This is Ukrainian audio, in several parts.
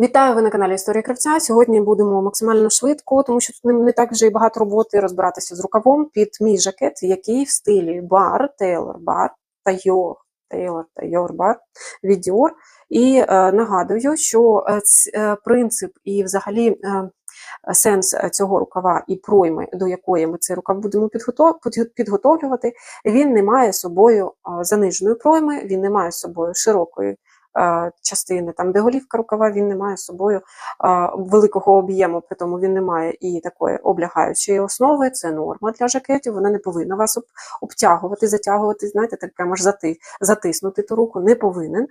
Вітаю ви на каналі Історія Кравця. Сьогодні будемо максимально швидко, тому що тут не, так вже і багато роботи розбиратися з рукавом під мій жакет, який в стилі бар, Тейлор бар та Йор, Тейлор та Йор бар від. І е, нагадую, що е, е, принцип і взагалі е, сенс цього рукава і пройми, до якої ми цей рукав будемо підготовлювати, він не має собою е, заниженої пройми, він не має собою широкої частини, там, де голівка рукава, він не має з собою е, великого об'єму, при тому він не має і такої облягаючої основи, це норма для жакетів, вона не повинна вас обтягувати, затягувати, знаєте, так прямо ж зати, затиснути ту руку, не повинен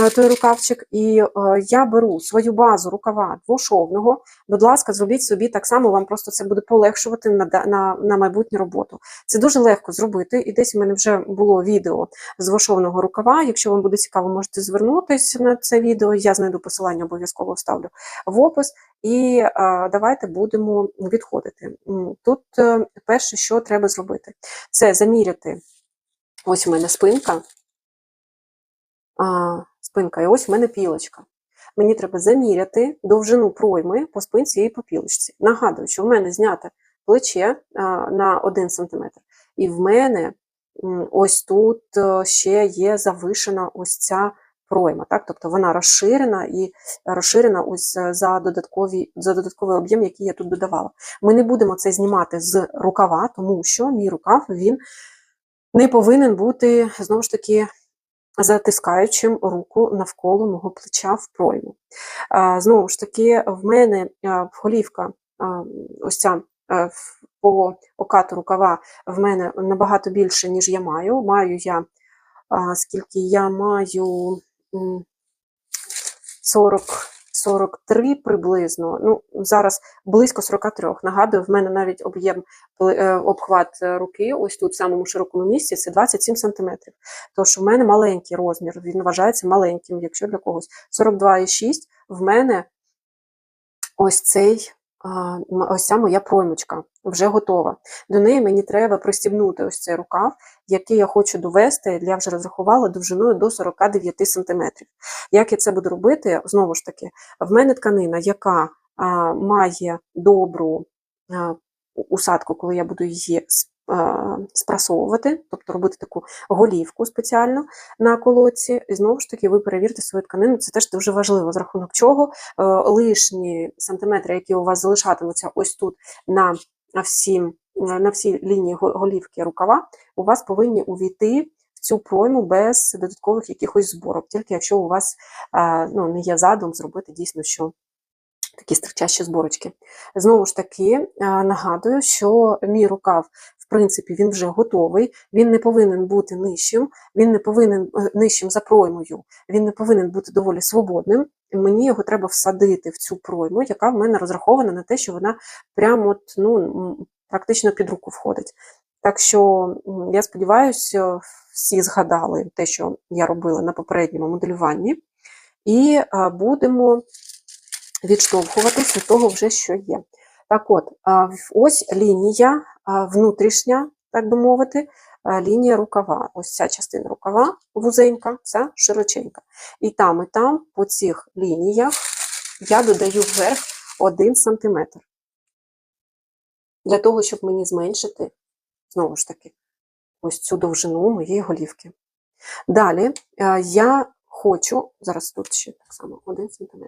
е, той рукавчик. І е, я беру свою базу рукава двошовного, будь ласка, зробіть собі так само, вам просто це буде полегшувати на, на, на майбутню роботу. Це дуже легко зробити, і десь у мене вже було відео з двошовного рукава. Якщо вам буде цікаво, можете звернутися на це відео. Я знайду посилання, обов'язково вставлю в опис. І давайте будемо відходити. Тут е, перше, що треба зробити, це заміряти. Ось у мене спинка. А, спинка, і ось у мене пілочка. Мені треба заміряти довжину пройми по спинці і по пілочці. Нагадую, що в мене знято плече а, на 1 см, і в мене ось тут е, ще є завишена ось ця пройма. Так? Тобто вона розширена і розширена ось е, за, додаткові, за додатковий об'єм, який я тут додавала. Ми не будемо це знімати з рукава, тому що мій рукав він не повинен бути знову ж таки затискаючим руку навколо мого плеча в пройму. Знову ж таки, в мене а, голівка, ось ця по окату рукава в мене набагато більше, ніж я маю. Маю я, скільки я маю 40, 43 приблизно. Ну, зараз близько 43. Нагадую, в мене навіть об'єм е, обхват руки, ось тут в самому широкому місці, це 27 см. Тож в мене маленький розмір, він вважається маленьким, якщо для когось 42,6 в мене ось цей. Ось ця моя проймочка вже готова. До неї мені треба пристібнути ось цей рукав, який я хочу довести, я вже розрахувала довжиною до 49 см. Як я це буду робити? Знову ж таки, в мене тканина, яка має добру усадку, коли я буду її спрасовувати, тобто робити таку голівку спеціально на колодці. І знову ж таки, ви перевірте свою тканину, це теж дуже важливо, з рахунок чого е, лишні сантиметри, які у вас залишатимуться ось тут на всі, на всі лінії голівки рукава, у вас повинні увійти в цю пройму без додаткових якихось зборок, тільки якщо у вас е, ну, не є задум зробити дійсно, що такі стирчащі зборочки. Знову ж таки, е, нагадую, що мій рукав, принципі, він вже готовий, він не повинен бути нижчим, він не повинен е, нижчим за проймою, він не повинен бути доволі свободним. Мені його треба всадити в цю пройму, яка в мене розрахована на те, що вона прямо от, ну, практично під руку входить. Так що я сподіваюся, всі згадали те, що я робила на попередньому моделюванні, і е, будемо відштовхуватись від того, вже що є. Так от, ось лінія внутрішня, так би мовити, лінія рукава. Ось ця частина рукава вузенька, ця широченька. І там, і там, по цих лініях, я додаю вверх 1 см. Для того, щоб мені зменшити, знову ж таки, ось цю довжину моєї голівки. Далі я хочу, зараз тут ще так само 1 см.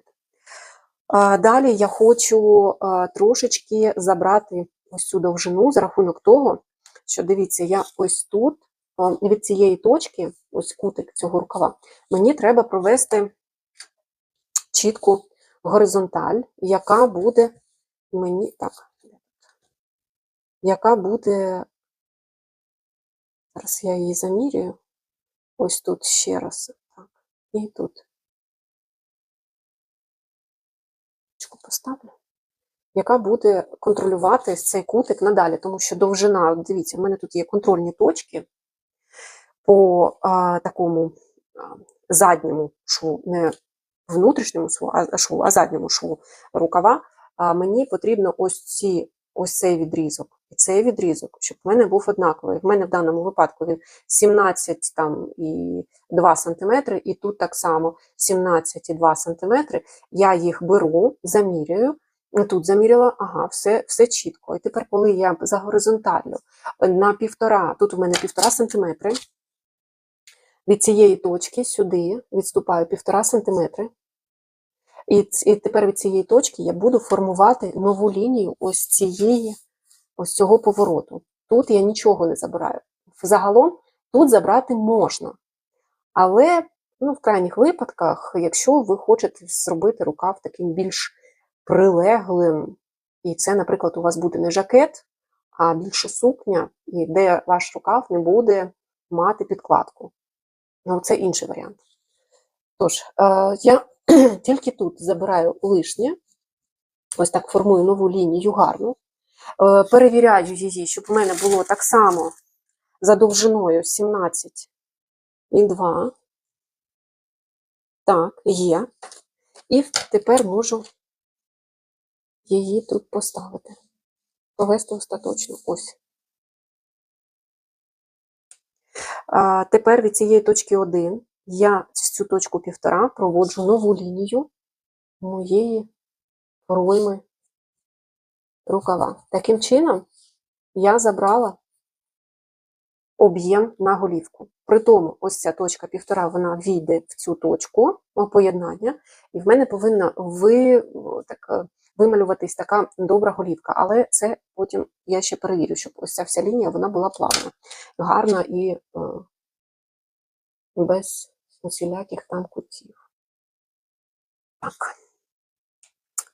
Далі я хочу трошечки забрати ось цю довжину за рахунок того, що дивіться, я ось тут, від цієї точки, ось кутик цього рукава, мені треба провести чітку горизонталь, яка буде мені так, яка буде, зараз я її замірюю, ось тут ще раз, так, і тут. Поставлю. яка буде контролювати цей кутик надалі, тому що довжина, дивіться, в мене тут є контрольні точки по а, такому а, задньому шву, не внутрішньому шву, а, шву, а задньому шву рукава. А, мені потрібно ось, ці, ось цей відрізок і цей відрізок, щоб в мене був однаковий. В мене в даному випадку він 17 там, і 2 см, і тут так само 17,2 см. Я їх беру, замірюю. Тут заміряла, ага, все, все чітко. І тепер, коли я за горизонталю на півтора, тут у мене півтора сантиметри, від цієї точки сюди відступаю півтора сантиметри. І, і тепер від цієї точки я буду формувати нову лінію ось цієї, ось цього повороту. Тут я нічого не забираю. Загалом тут забрати можна. Але ну, в крайніх випадках, якщо ви хочете зробити рукав таким більш прилеглим, і це, наприклад, у вас буде не жакет, а більше сукня, і де ваш рукав не буде мати підкладку. Ну, це інший варіант. Тож, е, я тільки тут забираю лишнє, ось так формую нову лінію гарну, перевіряю її, щоб у мене було так само за довжиною 17 і 2. Так, є. І тепер можу її тут поставити. Повести остаточно. Ось. А, тепер від цієї точки 1 я в цю точку 1,5 проводжу нову лінію моєї пройми рукава. Таким чином, я забрала об'єм на голівку. При тому, ось ця точка 1,5, вона війде в цю точку поєднання, і в мене повинна ви, так, е, вималюватись така добра голівка. Але це потім я ще перевірю, щоб ось ця вся лінія вона була плавна, гарна і е, без усіляких там кутів. Так.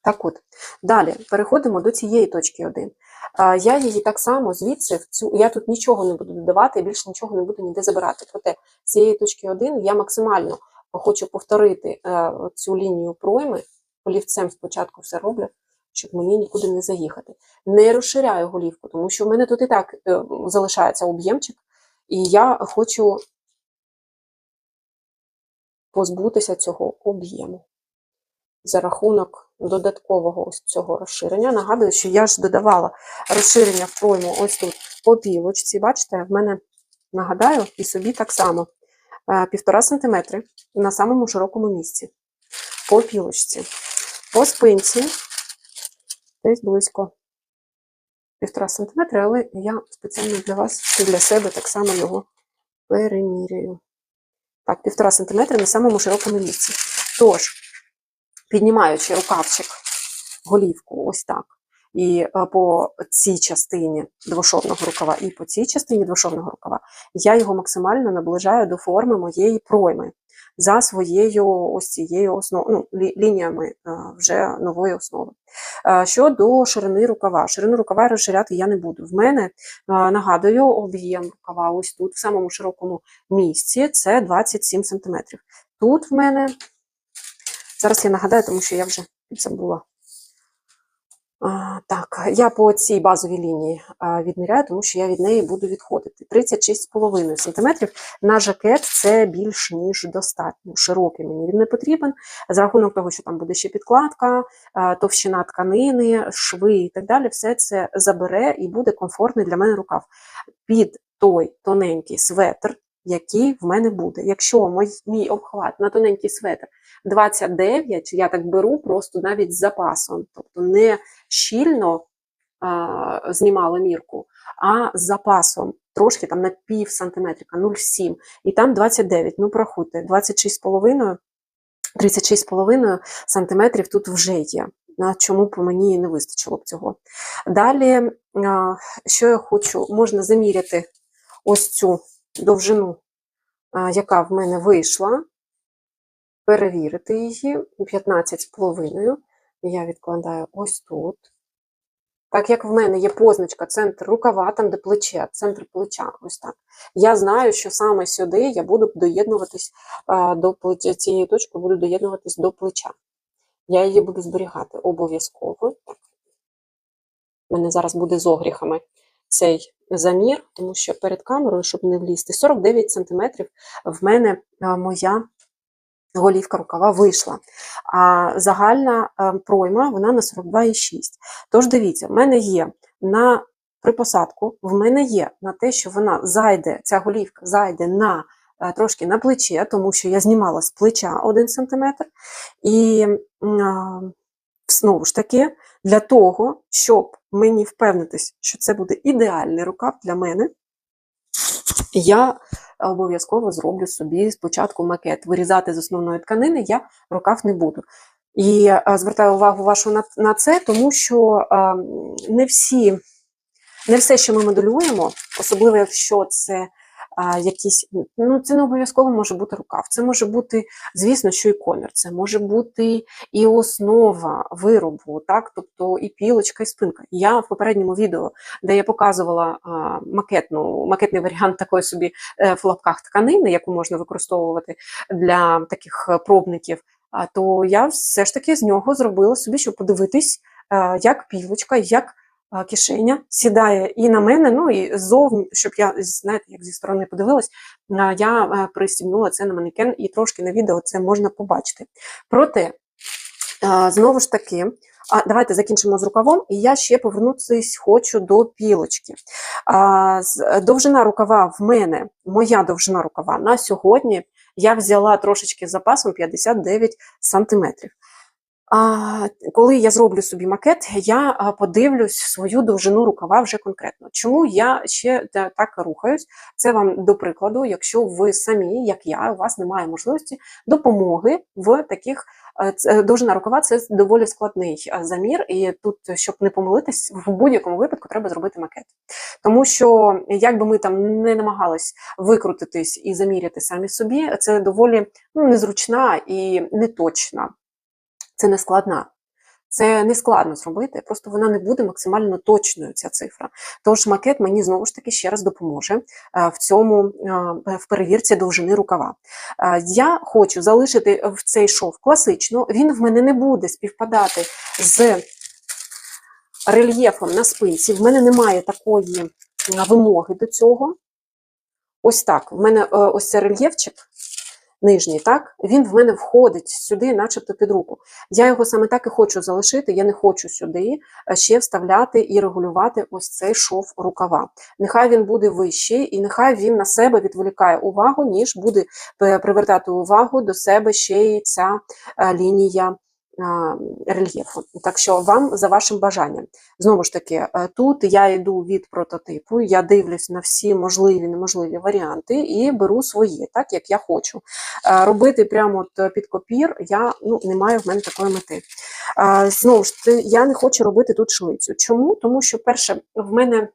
Так от, далі переходимо до цієї точки 1. Я її так само звідси, в цю, я тут нічого не буду додавати, більше нічого не буду ніде забирати. Проте з цієї точки 1 я максимально хочу повторити е, цю лінію пройми. Олівцем спочатку все роблю, щоб мені нікуди не заїхати. Не розширяю голівку, тому що в мене тут і так е, залишається об'ємчик, і я хочу позбутися цього об'єму за рахунок додаткового ось цього розширення. Нагадую, що я ж додавала розширення в пройму ось тут по пілочці. Бачите, в мене нагадаю і собі так само е, півтора сантиметри на самому широкому місці. По пілочці. По спинці десь близько півтора сантиметри, але я спеціально для вас і для себе так само його перемірюю. Так, півтора сантиметри на самому широкому місці. Тож, піднімаючи рукавчик, голівку, ось так, і е, по цій частині двошовного рукава, і по цій частині двошовного рукава, я його максимально наближаю до форми моєї пройми за своєю ось цією основ... ну, лі- лініями е, вже нової основи. Е, Щодо ширини рукава, ширину рукава розширяти я не буду. В мене, нагадую, об'єм рукава ось тут, в самому широкому місці, це 27 см. Тут в мене Зараз я нагадаю, тому що я вже забула. Так, я по цій базовій лінії відміряю, тому що я від неї буду відходити. 36,5 см. На жакет це більш ніж достатньо. Широкий мені він не потрібен. За рахунок того, що там буде ще підкладка, товщина тканини, шви і так далі, все це забере і буде комфортний для мене рукав. Під той тоненький светр, який в мене буде. Якщо мій, мій обхват на тоненький светр 29, я так беру просто навіть з запасом, тобто не щільно а, знімала мірку, а з запасом трошки там на пів сантиметрика, 0,7, і там 29, ну порахуйте, 26,5, 36,5 сантиметрів тут вже є. На чому б мені не вистачило б цього. Далі, що я хочу, можна заміряти ось цю довжину, яка в мене вийшла, перевірити її 15,5. Я відкладаю ось тут. Так як в мене є позначка центр рукава, там де плече, центр плеча, ось так. Я знаю, що саме сюди я буду доєднуватись до плеча, цією точкою буду доєднуватись до плеча. Я її буду зберігати обов'язково. У мене зараз буде з огріхами цей замір, тому що перед камерою, щоб не влізти, 49 см в мене моя голівка рукава вийшла. А загальна е, пройма вона на 42,6. Тож дивіться, в мене є на при посадку в мене є на те, що вона зайде, ця голівка зайде на е, трошки на плече, тому що я знімала з плеча 1 см. І знову ж таки, для того, щоб мені впевнитись, що це буде ідеальний рукав для мене, я обов'язково зроблю собі спочатку макет. Вирізати з основної тканини я рукав не буду. І е, звертаю увагу вашу на, на це, тому що е, не всі, не все, що ми моделюємо, особливо якщо це а, якісь, ну це не обов'язково може бути рукав, це може бути, звісно, що і комір, це може бути і основа виробу, так, тобто і пілочка, і спинка. Я в попередньому відео, де я показувала макетну, макетний варіант такої собі е, в лапках тканини, яку можна використовувати для таких пробників, а, то я все ж таки з нього зробила собі, щоб подивитись, як пілочка, як кишеня сідає і на мене, ну і ззовні, щоб я, знаєте, як зі сторони подивилась, я е, пристібнула це на манекен, і трошки на відео це можна побачити. Проте, знову ж таки, а, давайте закінчимо з рукавом, і я ще повернутися хочу до пілочки. А, довжина рукава в мене, моя довжина рукава на сьогодні я взяла трошечки запасом 59 сантиметрів. Коли я зроблю собі макет, я подивлюсь свою довжину рукава вже конкретно. Чому я ще та- так рухаюсь? Це вам до прикладу, якщо ви самі, як я, у вас немає можливості допомоги в таких е, довжина рукава це доволі складний е, замір, і тут, щоб не помилитись, в будь-якому випадку треба зробити макет. Тому що, як би ми там не намагались викрутитись і заміряти самі собі, це доволі ну, незручна і неточна це не складна. Це не складно зробити, просто вона не буде максимально точною, ця цифра. Тож макет мені знову ж таки ще раз допоможе е, в цьому е, в перевірці довжини рукава. Е, Я хочу залишити в цей шов класично, він в мене не буде співпадати з рельєфом на спинці. В мене немає такої вимоги до цього. Ось так. В мене ось цей рельєфчик нижній, так, він в мене входить сюди, начебто під руку. Я його саме так і хочу залишити, я не хочу сюди е, ще вставляти і регулювати ось цей шов рукава. Нехай він буде вищий, і нехай він на себе відволікає увагу, ніж буде е, привертати увагу до себе ще й ця е, лінія рельєфу. Так що вам за вашим бажанням. Знову ж таки, е, тут я йду від прототипу, я дивлюсь на всі можливі неможливі варіанти і беру свої, так як я хочу. Е, Робити прямо от під копір я ну, не маю в мене такої мети. Е, Знову ж таки, я не хочу робити тут шлицю. Чому? Тому що, перше, в мене.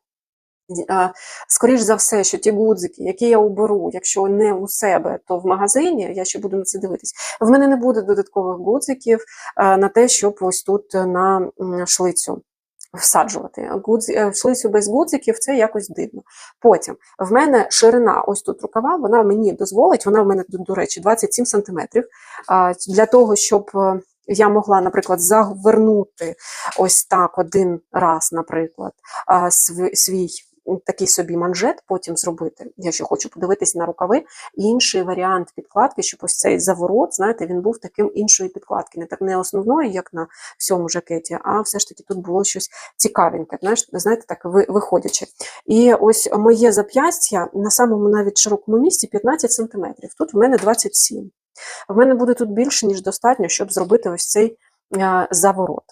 Скоріш за все, що ті гудзики, які я оберу, якщо не у себе, то в магазині, я ще буду на це дивитись. В мене не буде додаткових гудзиків на те, щоб ось тут на шлицю всаджувати. Е, Шлицю без гудзиків це якось дивно. Потім в мене ширина ось тут рукава, вона мені дозволить, вона в мене до речі, 27 см. Для того, щоб е, я могла, наприклад, завернути ось так один раз, наприклад, свій такий собі манжет, потім зробити. Я ще хочу подивитись на рукави. Інший варіант підкладки, щоб ось цей заворот, знаєте, він був таким іншої підкладки, не так не основної, як на всьому жакеті, а все ж таки тут було щось цікавеньке, знаєш, знаєте, так виходячи. І ось моє зап'ястя на самому навіть широкому місці 15 см. Тут в мене 27 В мене буде тут більше, ніж достатньо, щоб зробити ось цей а, заворот.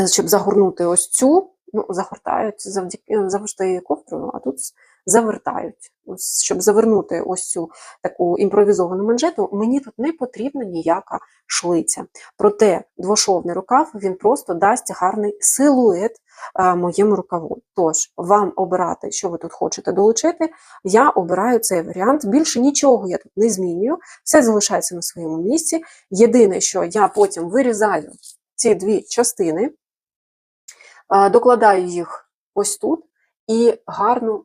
Е, Щоб загорнути ось цю, ну, загортають завдяки завжди ковдрою, а тут завертають. Ось, щоб завернути ось цю таку імпровізовану манжету, мені тут не потрібна ніяка шлиця. Проте двошовний рукав він просто дасть гарний силует е, моєму рукаву. Тож, вам обирати, що ви тут хочете долучити, я обираю цей варіант. Більше нічого я тут не змінюю, все залишається на своєму місці. Єдине, що я потім вирізаю ці дві частини, докладаю їх ось тут і гарно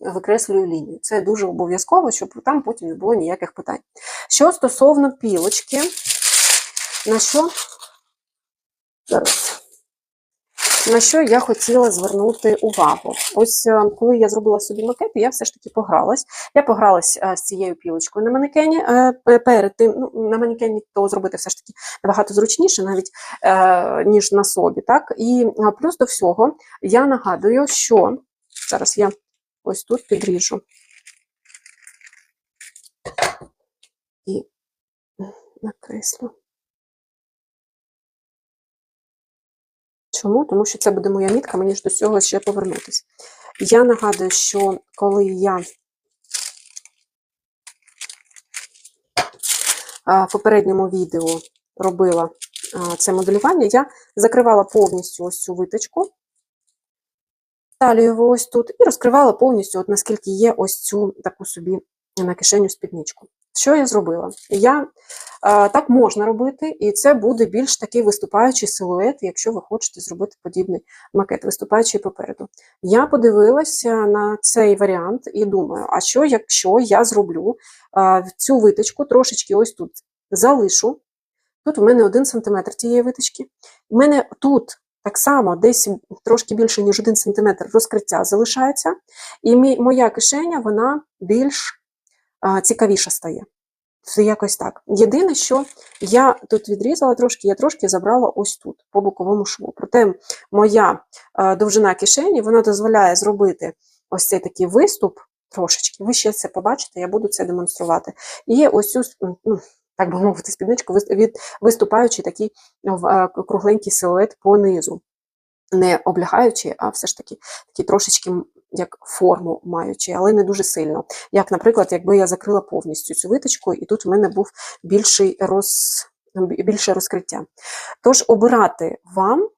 викреслюю лінію. Це дуже обов'язково, щоб там потім не було ніяких питань. Що стосовно пілочки, на що зараз на що я хотіла звернути увагу. Ось е, коли я зробила собі макет, я все ж таки погралась. Я погралась е, з цією пілочкою на манекені. е, Перед тим ну, на манекені то зробити все ж таки набагато зручніше, навіть ніж на собі. Так? І плюс до всього я нагадую, що зараз я ось тут підріжу. І накреслю. Чому? Тому що це буде моя мітка, мені ж до цього ще повернутися. Я нагадую, що коли я в попередньому відео робила це моделювання, я закривала повністю ось цю виточку, талію ось тут, і розкривала повністю, от наскільки є ось цю таку собі на кишеню спідничку. Що я зробила? Я е, так можна робити, і це буде більш такий виступаючий силует, якщо ви хочете зробити подібний макет, виступаючий попереду. Я подивилася на цей варіант і думаю, а що, якщо я зроблю е, цю виточку трошечки ось тут залишу. Тут у мене 1 см тієї виточки. У мене тут так само десь трошки більше, ніж 1 см розкриття залишається, і моя кишеня вона більш а, цікавіша стає. Це якось так. Єдине, що я тут відрізала трошки, я трошки забрала ось тут, по боковому шву. Проте моя довжина кишені вона дозволяє зробити ось цей такий виступ трошечки. Ви ще це побачите, я буду це демонструвати. І ось цю, ну, так би мовити, спідничку від виступаючий такий е, кругленький силует по низу. Не облягаючий, а все ж таки такий трошечки як форму маючи, але не дуже сильно. Як, наприклад, якби я закрила повністю цю виточку, і тут у мене був більший роз... більше розкриття. Тож обирати вам.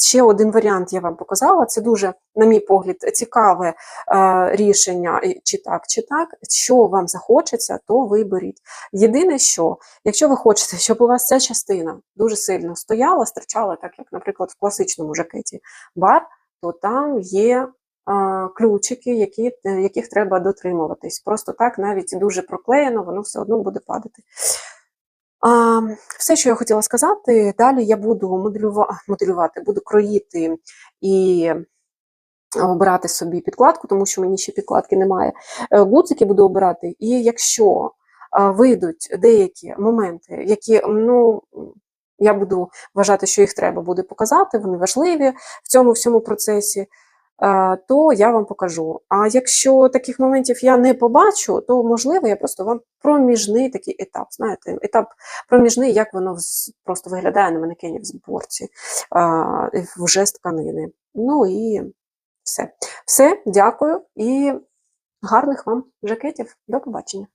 Ще один варіант я вам показала. Це дуже, на мій погляд, цікаве е, рішення, чи так, чи так. Що вам захочеться, то ви беріть. Єдине, що якщо ви хочете, щоб у вас ця частина дуже сильно стояла, стирчала, так як, наприклад, в класичному жакеті бар, то там є ключики, які, е, яких треба дотримуватись. Просто так, навіть дуже проклеєно, воно все одно буде падати. А, все, що я хотіла сказати, далі я буду моделюва- моделювати, буду кроїти і обирати собі підкладку, тому що мені ще підкладки немає. Е, Гудзики буду обирати, і якщо вийдуть деякі моменти, які ну, я буду вважати, що їх треба буде показати, вони важливі в цьому всьому процесі, то я вам покажу. А якщо таких моментів я не побачу, то можливо я просто вам проміжний такий етап. Знаєте, етап проміжний, як воно просто виглядає на манекені в зборці вже з тканини. Ну і все. Все, дякую і гарних вам жакетів. До побачення.